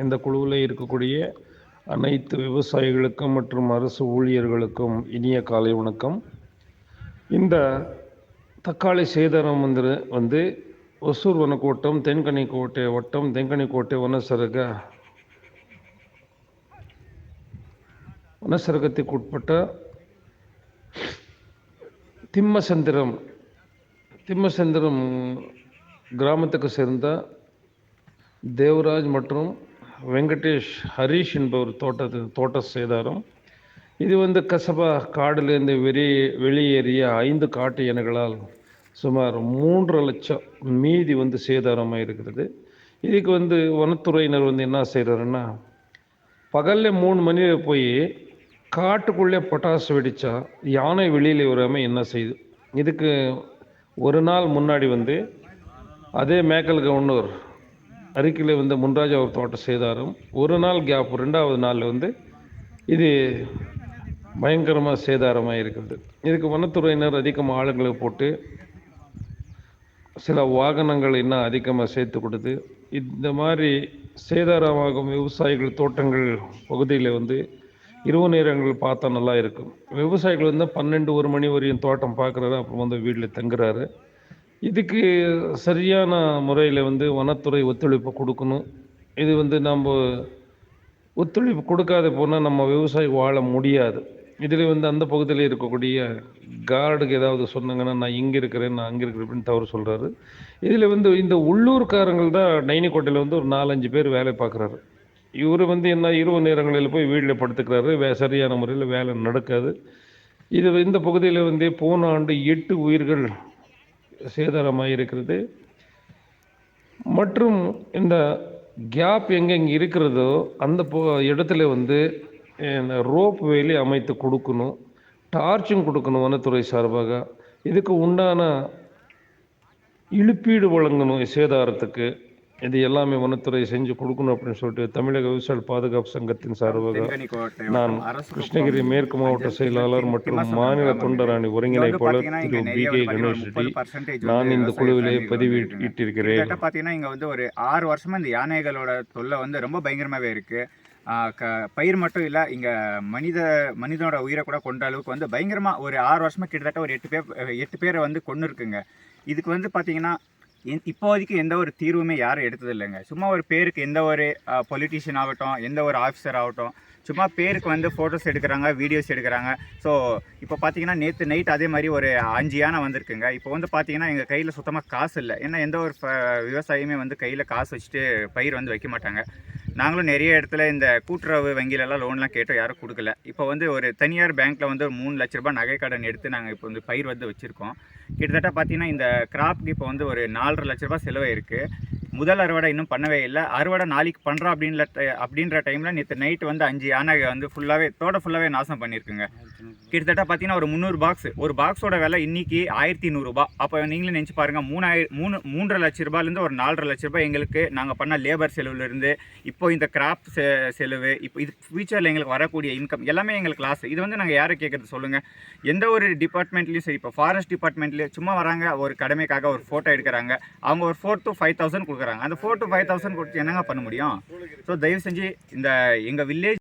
இந்த குழுவில் இருக்கக்கூடிய அனைத்து விவசாயிகளுக்கும் மற்றும் அரசு ஊழியர்களுக்கும் இனிய காலை வணக்கம். இந்த தக்காளி சேதாரம் வந்து வந்து ஒசூர் வனக்கோட்டம் தென்கனிக்கோட்டை வட்டம் தென்கனிக்கோட்டை வனசரக வனசரகத்துக்கு உட்பட்ட திம்மசந்திரம் திம்மசந்திரம் கிராமத்துக்கு சேர்ந்த தேவராஜ் மற்றும் வெங்கடேஷ் ஹரீஷ் என்பவர் தோட்டத்து தோட்ட சேதாரம் இது வந்து கசபா காடிலிருந்து வெளி வெளியேறிய ஐந்து காட்டு இனங்களால் சுமார் மூன்று லட்சம் மீதி வந்து சேதாரமாக இருக்கிறது. இதுக்கு வந்து வனத்துறையினர் வந்து என்ன செய்கிறாருன்னா பகலில் மூணு மணியில் போய் காட்டுக்குள்ளே பொட்டாசு வெடித்தா யானை வெளியில் வராமல் என்ன செய்யுது இதுக்கு ஒரு நாள் முன்னாடி வந்து அதே மேக்கல் கவுண்டர் அருகில் வந்து முன்ராஜா ஒரு தோட்ட சேதாரம் ஒரு நாள் கேப் ரெண்டாவது நாளில் வந்து இது பயங்கரமாக சேதாரமாக இருக்கிறது இதுக்கு வனத்துறையினர் அதிகமாக ஆளுங்களை போட்டு சில வாகனங்கள் இன்னும் அதிகமாக சேர்த்து கொடுத்து இந்த மாதிரி சேதாரமாகும் விவசாயிகள் தோட்டங்கள் பகுதியில் வந்து இரவு நேரங்கள் பார்த்தா நல்லா இருக்கும். விவசாயிகள் வந்து பன்னெண்டு ஒரு மணி வரையும் தோட்டம் பார்க்குறாரு அப்புறம் வந்து வீட்டில் தங்குறாரு. இதுக்கு சரியான முறையில் வந்து வனத்துறை ஒத்துழைப்பு கொடுக்கணும். இது வந்து நம்ம ஒத்துழைப்பு கொடுக்காத போனால் நம்ம விவசாயி வாழ முடியாது. இதில் வந்து அந்த பகுதியில் இருக்கக்கூடிய கார்டுக்கு ஏதாவது சொன்னாங்கன்னா நான் இங்கே இருக்கிறேன் நான் அங்கே இருக்கிறேன் அப்படின்னு தவறு சொல்கிறாரு இதில் வந்து இந்த உள்ளூர்காரங்கள் தான் நைனிக்கோட்டையில் வந்து ஒரு நாலஞ்சு பேர் வேலை பார்க்குறாரு. இவர் வந்து என்ன இரவு நேரங்களில் போய் வீட்டில் படுத்துக்கிறாரு. வே சரியான முறையில் வேலை நடக்காது. இது இந்த பகுதியில் வந்து போன ஆண்டு எட்டு உயிர்கள் சேதாரமாக இருக்கிறது மற்றும் இந்த கேப் எங்கெங்கே இருக்கிறதோ அந்த இடத்துல வந்து ரோப் வேலி அமைத்து கொடுக்கணும். டார்ச்சும் கொடுக்கணும் வனத்துறை சார்பாக. இதுக்கு உண்டான இழுப்பீடு வழங்கணும் சேதாரத்துக்கு. இது எல்லாமே வனத்துறை செஞ்சு கொடுக்கணும் அப்படின்னு சொல்லிட்டு தமிழக விவசாய பாதுகாப்பு சங்கத்தின் சார்பாக நான் கிருஷ்ணகிரி மேற்கு மாவட்ட செயலாளர் மற்றும் மாநில தொண்டராணி ஒருங்கிணைப்பாளர் திரு பி கே கணேஷ் ரெட்டி நான் இந்த குழுவிலே பதிவிட்டிருக்கிறேன் பார்த்தீங்கன்னா இங்கே வந்து ஒரு ஆறு வருஷமா இந்த யானைகளோட தொல்லை வந்து ரொம்ப பயங்கரமாகவே இருக்கு. ஆஹ் க பயிர் மட்டும் இல்லை இங்கே மனித மனிதனோட உயிரை கூட கொண்ட அளவுக்கு வந்து பயங்கரமாக ஒரு ஆறு வருஷமா கிட்டத்தட்ட ஒரு எட்டு பேர் எட்டு பேரை வந்து கொண்டு இருக்குங்க இதுக்கு வந்து பார்த்தீங்கன்னா இப்போதைக்கு எந்த ஒரு தீர்வுமே யாரும் எடுத்தது இல்லைங்க. சும்மா ஒரு பேருக்கு எந்த ஒரு பொலிட்டிஷியன் ஆகட்டும் எந்த ஒரு ஆஃபீஸர் ஆகட்டும் சும்மா பேருக்கு வந்து ஃபோட்டோஸ் எடுக்கிறாங்க வீடியோஸ் எடுக்கிறாங்க. ஸோ இப்போ பார்த்தீங்கன்னா நேற்று நைட் அதே மாதிரி ஒரு அஞ்சு யானை வந்திருக்குங்க. இப்போ வந்து பார்த்தீங்கன்னா எங்கள் கையில் சுத்தமாக காசு இல்லை. ஏன்னா எந்த ஒரு விவசாயியுமே வந்து கையில் காசு வச்சுட்டு பயிர் வந்து வைக்க மாட்டாங்க. நாங்களும் நிறைய இடத்துல இந்த கூட்டுறவு வங்கியிலலாம் லோன்லாம் கேட்டோம் யாரும் கொடுக்கல. இப்போ வந்து ஒரு தனியார் பேங்க்கில் வந்து ஒரு மூணு லட்ச ரூபாய் நகை கடன் எடுத்து நாங்கள் இப்போ வந்து பயிர் வந்து வச்சுருக்கோம். கிட்டத்தட்ட பார்த்தீங்கன்னா இந்த கிராப்க்கு இப்போ வந்து ஒரு நாலரை லட்ச ரூபாய் செலவாயிருக்கு. முதல் அறுவடை இன்னும் பண்ணவே இல்லை. அறுவடை நாளைக்கு பண்ணுறோம் அப்படின்ற அப்படின்ற டைமில் நேற்று நைட் வந்து அஞ்சு யானை வந்து ஃபுல்லாகவே தோட்ட ஃபுல்லாகவே நாசம் பண்ணியிருக்குங்க கிட்டத்தட்ட பார்த்தீங்கன்னா ஒரு முந்நூறு பாக்ஸ் ஒரு பாக்ஸோட விலை இன்னைக்கு ஆயிரத்தி நூறுரூபா அப்போ நீங்களே நினச்சி பாருங்கள் மூணாயிரம் மூணு மூன்றரை லட்ச ரூபாயிலேருந்து ஒரு நாலரை லட்ச ரூபாய் எங்களுக்கு நாங்கள் பண்ண லேபர் செலவுலேருந்து இப்போ இந்த கிராப் செ செலவு இப்போ இது ஃபியூச்சரில் எங்களுக்கு வரக்கூடிய இன்கம் எல்லாமே எங்களுக்கு லாஸ் இது வந்து நாங்கள் யாரை கேட்குறது சொல்லுங்கள் எந்த ஒரு டிபார்ட்மெண்ட்லேயும் சரி இப்போ ஃபாரஸ்ட் டிபார்ட்மெண்ட்லேயும் சும்மா வராங்க ஒரு கடமைக்காக ஒரு ஃபோட்டோ எடுக்கிறாங்க. அவங்க ஒரு ஃபோர் டு ஃபைவ் தௌசண்ட் கொடுக்குறாங்க. அந்த ஃபோர் டு ஃபைவ் தௌசண்ட் கொடுத்து என்னங்க பண்ண முடியும்? ஸோ தயவு செஞ்சு இந்த எங்கள் வில்லேஜ்